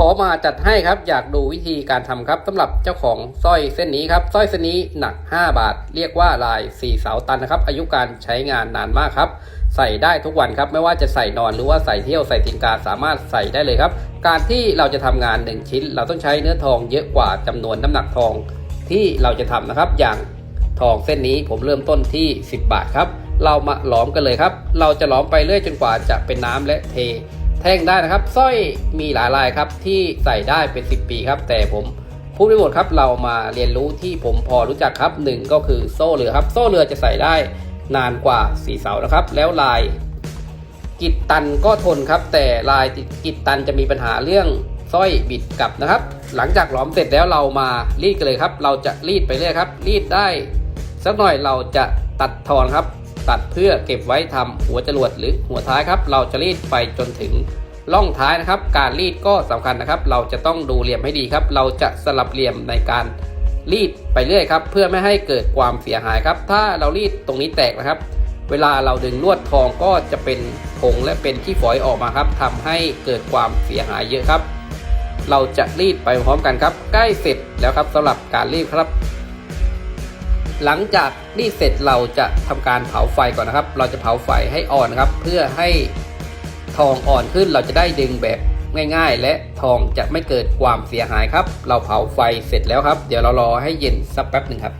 ขอมาจัดให้ครับอยากดูวิธีการทำครับสำหรับเจ้าของสร้อยเส้นนี้ครับสร้อยเส้นนี้หนัก 5 บาท เรียกว่าลาย4เสาตันนะครับ อายุการใช้งานนานมากครับ ใส่ได้ทุกวันครับ ไม่ว่าจะใส่นอนหรือว่าใส่เที่ยวใส่ตินกาสามารถใส่ได้เลยครับ การที่เราจะทำงาน 1 ชิ้น เราต้องใช้เนื้อทองเยอะกว่าจำนวนน้ำหนักทองที่เราจะทำนะครับ อย่างทองเส้นนี้ผมเริ่มต้นที่ 10 บาทครับ เรามาหลอมกันเลยครับ เราจะหลอมไปเรื่อยจนกว่าจะเป็นน้ำและเท ท่งได้นะครับสร้อยมีหลายลายครับที่ใส่ได้เป็น 10 ปีครับ แต่ผมพูดไม่หมดครับเรามาเรียนรู้ที่ผมพอรู้จักครับหนึ่งก็คือโซ่เรือครับ โซ่เรือจะใส่ได้นานกว่าสีเสานะครับ แล้วลายกิดตันก็ทนครับ แต่ลายกิดตันจะมีปัญหาเรื่องสร้อยบิดกลับนะครับ หลังจากหลอมเสร็จแล้วเรามารีดกันเลยครับ เราจะรีดไปเรื่อยครับ รีดได้สักหน่อยเราจะตัดทอนครับ ตัดเพื่อเก็บไว้ทำหัวจรวดหรือหัวท้ายครับ เราจะรีดไปจนถึงล่องท้ายนะครับ การรีดก็สำคัญนะครับ เราจะต้องดูเหลี่ยมให้ดีครับ เราจะสลับเหลี่ยมในการรีดไปเรื่อยครับ เพื่อไม่ให้เกิดความเสียหายครับ ถ้าเรารีดตรงนี้แตกนะครับ เวลาเราดึงลวดทองก็จะเป็นผงและเป็นที่ฝอยออกมาครับทำให้เกิดความเสียหายเยอะครับ เราจะรีดไปพร้อมกันครับ ใกล้เสร็จแล้วครับสำหรับการรีดครับ หลังจากรีดเสร็จเราจะทำการเผาไฟก่อนนะครับ เราจะเผาไฟให้อ่อนครับ เพื่อให้ทองอ่อนขึ้นเราจะได้ดึงแบบง่าย ๆ และทองจะไม่เกิดความเสียหายครับ เราเผาไฟเสร็จแล้วครับ เดี๋ยวเรารอให้เย็นสักแป๊บหนึ่งครับ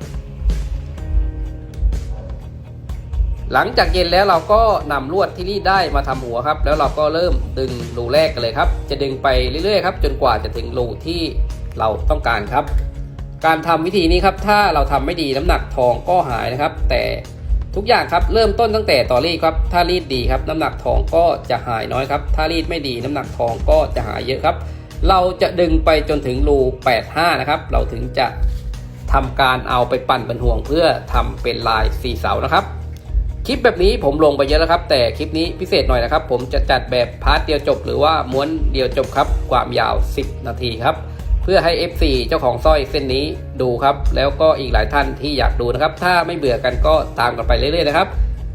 หลังจากเย็นแล้วเราก็นำลวดที่รีดได้มาทำหัวครับ แล้วเราก็เริ่มดึงรูแรกกันเลยครับ จะดึงไปเรื่อยๆครับ จนกว่าจะถึงรูที่เราต้องการครับ การทำวิธีนี้ครับถ้าเราทำไม่ดีน้ำหนักทองก็หายนะครับ แต่ทุกอย่างครับเริ่มต้นตั้งแต่ต่อรีดครับ ถ้ารีดดีครับ น้ำหนักทองก็จะหายน้อยครับ ถ้ารีดไม่ดีน้ำหนักทองก็จะหายเยอะครับ เราจะดึงไปจนถึงรู85นะครับ เราถึงจะทำการเอาไปปั่นเป็นห่วงเพื่อทำเป็นลายสีเสานะครับคลิปแบบนี้ผมลงไปเยอะแล้วครับ แต่คลิปนี้พิเศษหน่อยนะครับ ผมจะจัดแบบพาร์ทเดียวจบ หรือว่าม้วนเดียวจบครับ ความยาว 10 นาทีครับ เพื่อให้ FC เจ้าของสร้อยเส้นนี้ดูครับ แล้วก็อีกหลายท่านที่อยากดูนะครับ ถ้าไม่เบื่อกันก็ตามกันไปเรื่อยๆนะครับ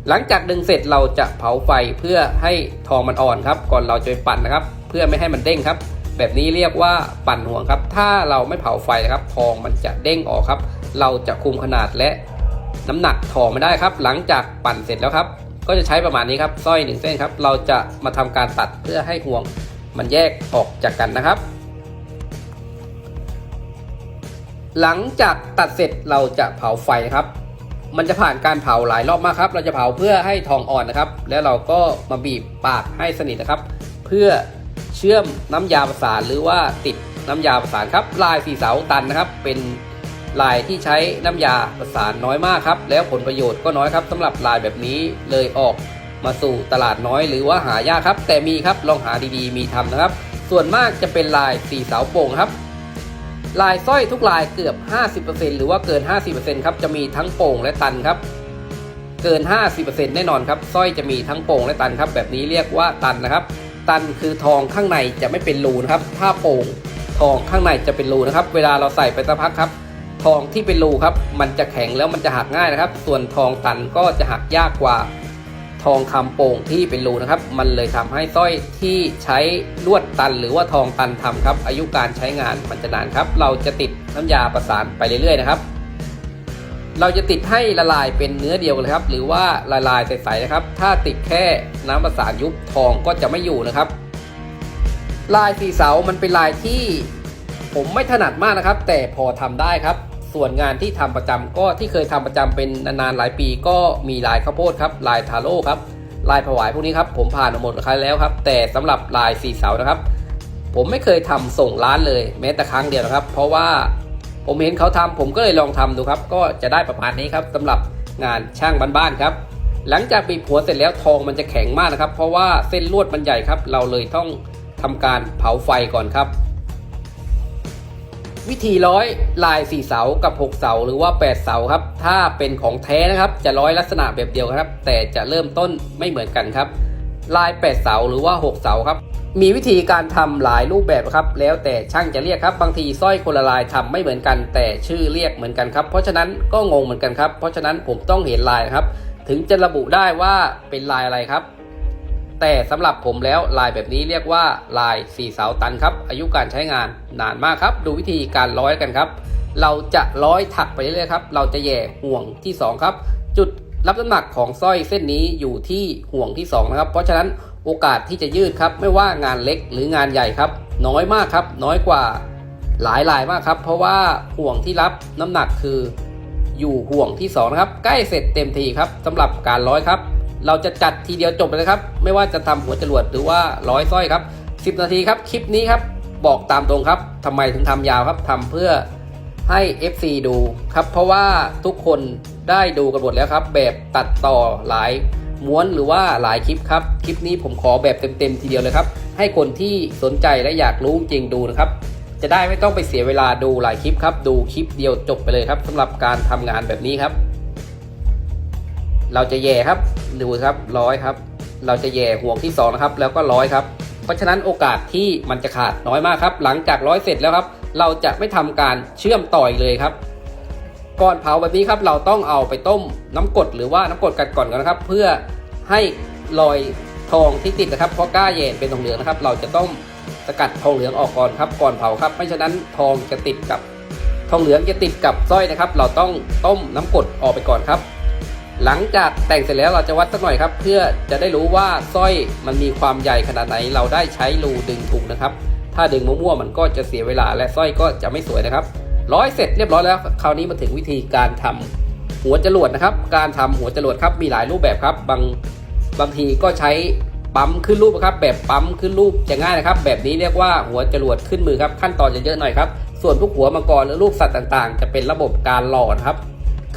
หลังจากดึงเสร็จเราจะเผาไฟเพื่อให้ทองมันอ่อนครับ ก่อนเราจะไปปั่นนะครับ เพื่อไม่ให้มันเด้งครับ แบบนี้เรียกว่าปั่นห่วงครับ ถ้าเราไม่เผาไฟนะครับ ทองมันจะเด้งออกครับ เราจะคุมขนาดและน้ำหนักทองไม่ได้ครับ หลังจากปั่นเสร็จแล้วครับ ก็จะใช้ประมาณนี้ครับสร้อยหนึ่งเส้นครับ เราจะมาทำการตัดเพื่อให้ห่วงมันแยกออกจากกันนะครับ หลังจากตัดเสร็จเราจะเผาไฟนะครับ มันจะผ่านการเผาหลายรอบมากครับ เราจะเผาเพื่อให้ทองอ่อนนะครับ แล้วเราก็มาบีบปากให้สนิทนะครับ เพื่อเชื่อมน้ำยาประสานหรือว่าติดน้ำยาประสานครับ ลายสีเสาตันนะครับ เป็นลายที่ใช้น้ำยาประสานน้อยมากครับ แล้วผลประโยชน์ก็น้อยครับสำหรับลายแบบนี้เลยออกมาสู่ตลาดน้อยหรือว่าหายากครับ แต่มีครับลองหาดีๆ มีทำนะครับ ส่วนมากจะเป็นลายสีเสาโป่งครับ ลายสร้อยทุกลายเกือบ 50%หรือว่าเกิน 50%ครับจะมีทั้งโป่งและตันครับ เกิน 50%แน่นอนครับสร้อยจะมีทั้งโป่งและตันครับ แบบนี้เรียกว่าตันนะครับ ตันคือทองข้างในจะไม่เป็นรูนะครับ ถ้าโป่งทองข้างในจะเป็นรูนะครับ เวลาเราใส่ไปสักพักครับ ทองที่เป็นรูครับ มันจะแข็งแล้วมันจะหักง่ายนะครับ ส่วนทองตันก็จะหักยากกว่า ทองคำโป่งที่เป็นรูนะครับ มันเลยทำให้สร้อยที่ใช้ลวดตันหรือว่าทองตันทำครับ อายุการใช้งานมันจะนานครับ เราจะติดน้ำยาประสานไปเรื่อยๆนะครับ เราจะติดให้ละลายเป็นเนื้อเดียวกันเลยครับ หรือว่าละลายใสๆนะครับ ถ้าติดแค่น้ำประสานยุบทองก็จะไม่อยู่นะครับ ลายสีเสามันเป็นลายที่ผมไม่ถนัดมากนะครับ แต่พอทำได้ครับ ส่วนงานที่ทำประจำก็ที่เคยทำประจำเป็นนานๆหลายปี ก็มีลายข้าวโพดครับลายทาโร่ครับลายผวายพวกนี้ครับผมผ่านมาหมดครั้งแล้วครับ แต่สำหรับลายสีเสานะครับ ผมไม่เคยทำส่งร้านเลย แม้แต่ครั้งเดียวนะครับ เพราะว่าผมเห็นเขาทำผมก็เลยลองทำดูครับ ก็จะได้ประมาณนี้ครับสำหรับงานช่างบ้านๆครับ หลังจากบีบหัวเสร็จแล้วทองมันจะแข็งมากนะครับ เพราะว่าเส้นลวดมันใหญ่ครับ เราเลยต้องทำการเผาไฟก่อนครับ วิธีร้อยลาย 4 เสากับ 6 เสาหรือว่า 8 เสาครับ ถ้าเป็นของแท้นะครับจะร้อยลักษณะแบบเดียวครับ แต่จะเริ่มต้นไม่เหมือนกันครับ ลาย 8 เสาหรือว่า 6 เสาครับ มีวิธีการทำหลายรูปแบบครับ แล้วแต่ช่างจะเรียกครับ บางทีสร้อยคนละลายทำไม่เหมือนกัน แต่ชื่อเรียกเหมือนกันครับ เพราะฉะนั้นก็งงเหมือนกันครับ เพราะฉะนั้นผมต้องเห็นลายนะครับ ถึงจะระบุได้ว่าเป็นลายอะไรครับ แต่สำหรับผมแล้วลายแบบนี้เรียกว่าลายสี่เสาตันครับ อายุการใช้งานนานมากครับ ดูวิธีการร้อยกันครับ เราจะร้อยถักไปเรื่อยๆครับ เราจะแย่ห่วงที่สองครับ จุดรับน้ำหนักของสร้อยเส้นนี้อยู่ที่ห่วงที่สองนะครับ เพราะฉะนั้นโอกาสที่จะยืดครับไม่ว่างานเล็กหรืองานใหญ่ครับ น้อยมากครับ น้อยกว่าหลายลายมากครับ เพราะว่าห่วงที่รับน้ำหนักคือ อยู่ห่วงที่สองนะครับใกล้เสร็จเต็มทีครับสำหรับการร้อยครับ เราจะจัดทีเดียวจบเลยครับ ไม่ว่าจะทำหัวจรวดหรือว่าร้อยสร้อยครับ10 นาทีครับคลิปนี้ครับบอกตามตรงครับทำไมถึงทำยาวครับทำเพื่อให้ FC ดูครับ เพราะว่าทุกคนได้ดูกันหมดแล้วครับ แบบตัดต่อหลายม้วนหรือว่าหลายคลิปครับ คลิปนี้ผมขอแบบเต็มๆทีเดียวเลยครับ ให้คนที่สนใจและอยากรู้จริงดูนะครับ จะได้ไม่ต้องไปเสียเวลาดูหลายคลิปครับ ดูคลิปเดียวจบไปเลยครับสำหรับการทำงานแบบนี้ครับ เราจะแย่ครับดูครับร้อยครับ เราจะแย่ห่วงที่สองนะครับแล้วก็ร้อยครับ เพราะฉะนั้นโอกาสที่มันจะขาดน้อยมากครับ หลังจากร้อยเสร็จแล้วครับ เราจะไม่ทำการเชื่อมต่อยเลยครับก่อนเผาแบบนี้ครับเราต้องเอาไปต้มน้ำกรดหรือว่าน้ำกรดกัดก่อนกันนะครับ เพื่อให้รอยทองที่ติดนะครับเพราะก้าแย่เป็นทองเหลืองนะครับ เราจะต้องสกัดทองเหลืองออกก่อนครับ ก่อนเผาครับไม่ฉะนั้นทองจะติดกับทองเหลืองจะติดกับสร้อยนะครับ เราต้องต้มน้ำกรดออกไปก่อนครับ หลังจากแต่งเสร็จแล้วเราจะวัดสักหน่อยครับ เพื่อจะได้รู้ว่าสร้อยมันมีความใหญ่ขนาดไหน เราได้ใช้รูดึงถูกนะครับ ถ้าดึงมั่วๆมันก็จะเสียเวลาและสร้อยก็จะไม่สวยนะครับ ร้อยเสร็จเรียบร้อยแล้ว คราวนี้มาถึงวิธีการทำหัวจรวดนะครับ การทำหัวจรวดครับมีหลายรูปแบบครับ บางบางทีก็ใช้ปั๊มขึ้นรูปครับ แบบปั๊มขึ้นรูปจะง่ายนะครับ แบบนี้เรียกว่าหัวจรวดขึ้นมือครับ ขั้นตอนจะเยอะหน่อยครับ ส่วนพวกหัวมังกรหรือรูปสัตว์ต่างๆ จะเป็นระบบการหล่อนะครับ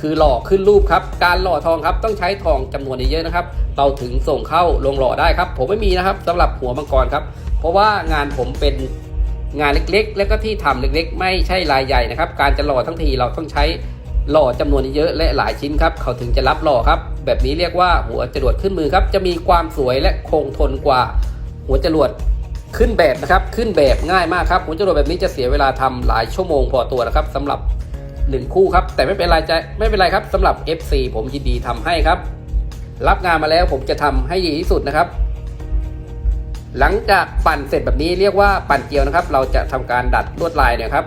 คือหล่อขึ้นรูปครับ การหล่อทองครับต้องใช้ทองจำนวนเยอะๆนะครับ เราถึงส่งเข้าลงหล่อได้ครับ ผมไม่มีนะครับสำหรับหัวมังกรครับ เพราะว่างานผมเป็นงานเล็กๆ แล้วก็ที่ทำเล็กๆ ไม่ใช่รายใหญ่นะครับ การจะหล่อทั้งทีเราต้องใช้หล่อจำนวนเยอะและหลายชิ้นครับ เขาถึงจะรับหล่อครับ แบบนี้เรียกว่าหัวจรวดขึ้นมือครับ จะมีความสวยและคงทนกว่า หัวจรวดขึ้นแบบนะครับ ขึ้นแบบง่ายมากครับ หัวจรวดแบบนี้จะเสียเวลาทำหลายชั่วโมงพอตัวนะครับสำหรับหนึ่งคู่ครับ แต่ไม่เป็นไรจะไม่เป็นไรครับสำหรับ FC ผมยินดีทำให้ครับ รับงานมาแล้วผมจะทำให้ดีที่สุดนะครับ หลังจากปั่นเสร็จแบบนี้เรียกว่าปั่นเกลียวนะครับ เราจะทำการดัดลวดลายเนี่ยครับ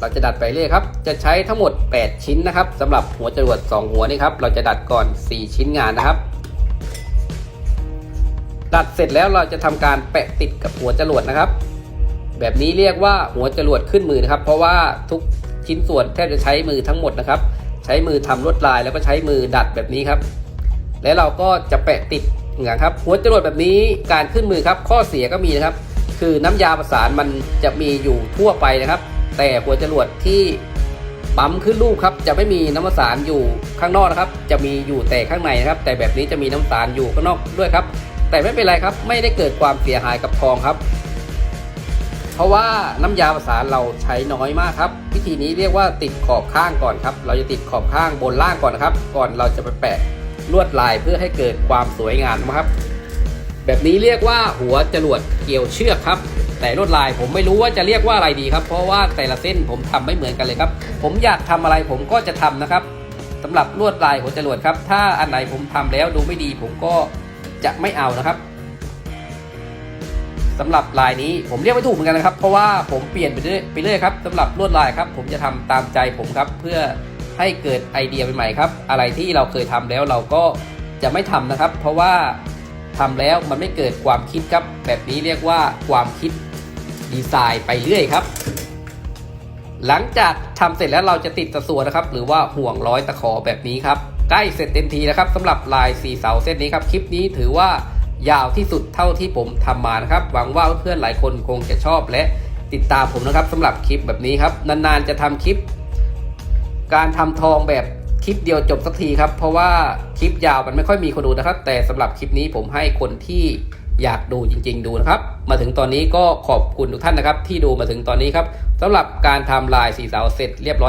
เราจะดัดไปเรื่อยครับ จะใช้ทั้งหมด 8 ชิ้นนะครับสำหรับหัวจรวด 2 หัวนี่ครับ เราจะดัดก่อน 4 ชิ้นงานนะครับดัดเสร็จแล้วเราจะทำการแปะติดกับหัวจรวดนะครับ แบบนี้เรียกว่าหัวจรวดขึ้นมือนะครับ เพราะว่าทุก ชิ้นส่วนแทบจะใช้มือทั้งหมดนะครับ ใช้มือทำลวดลายแล้วก็ใช้มือดัดแบบนี้ครับ แล้วเราก็จะแปะติดอย่างครับหัวจรวดแบบนี้การขึ้นมือครับ ข้อเสียก็มีนะครับ คือน้ำยาประสานมันจะมีอยู่ทั่วไปนะครับ แต่หัวจรวดที่ปั๊มขึ้นรูปครับ จะไม่มีน้ำประสานอยู่ข้างนอกนะครับ จะมีอยู่แต่ข้างในนะครับ แต่แบบนี้จะมีน้ำประสานอยู่ข้างนอกด้วยครับ แต่ไม่เป็นไรครับ ไม่ได้เกิดความเสียหายกับทองครับ ราะว่าน้ำยาประสานเราใช้น้อยมากครับ วิธีนี้เรียกว่าติดขอบข้างก่อนครับ เราจะติดขอบข้างบนล่างก่อนนะครับ ก่อนเราจะไปแปะลวดลายเพื่อให้เกิดความสวยงามนะครับ แบบนี้เรียกว่าหัวจรวดเกี่ยวเชือกครับ แต่ลวดลายผมไม่รู้ว่าจะเรียกว่าอะไรดีครับ เพราะว่าแต่ละเส้นผมทำไม่เหมือนกันเลยครับ ผมอยากทำอะไรผมก็จะทำนะครับสำหรับลวดลายหัวจรวดครับ ถ้าอันไหนผมทำแล้วดูไม่ดีผมก็จะไม่เอานะครับ สำหรับลายนี้ผมเรียกไม่ถูกเหมือนกันนะครับ เพราะว่าผมเปลี่ยนไปเรื่อยไปเรื่อยครับสำหรับลวดลายครับ ผมจะทำตามใจผมครับ เพื่อให้เกิดไอเดียใหม่ๆครับ อะไรที่เราเคยทำแล้วเราก็จะไม่ทำนะครับ เพราะว่าทำแล้วมันไม่เกิดความคิดครับ แบบนี้เรียกว่าความคิดดีไซน์ไปเรื่อยครับ หลังจากทำเสร็จแล้วเราจะติดตะสัวนะครับ หรือว่าห่วงร้อยตะขอแบบนี้ครับใกล้เสร็จเต็มทีแล้วครับสำหรับลายสีเสาเส้นนี้ครับคลิปนี้ถือว่า ยาวที่สุดเท่าที่ผมทำมานะครับ หวังว่าเพื่อนหลายคนคงจะชอบและติดตามผมนะครับสำหรับคลิปแบบนี้ครับ นานๆจะทำคลิป การทำทองแบบคลิปเดียวจบสักทีครับ เพราะว่าคลิปยาวมันไม่ค่อยมีคนดูนะครับ แต่สำหรับคลิปนี้ผมให้คนที่อยากดูจริง ๆ ดูนะครับ มาถึงตอนนี้ก็ขอบคุณทุกท่านนะครับ ที่ดูมาถึงตอนนี้ครับสำหรับการทำลายสีเสาเสร็จเรียบร้อย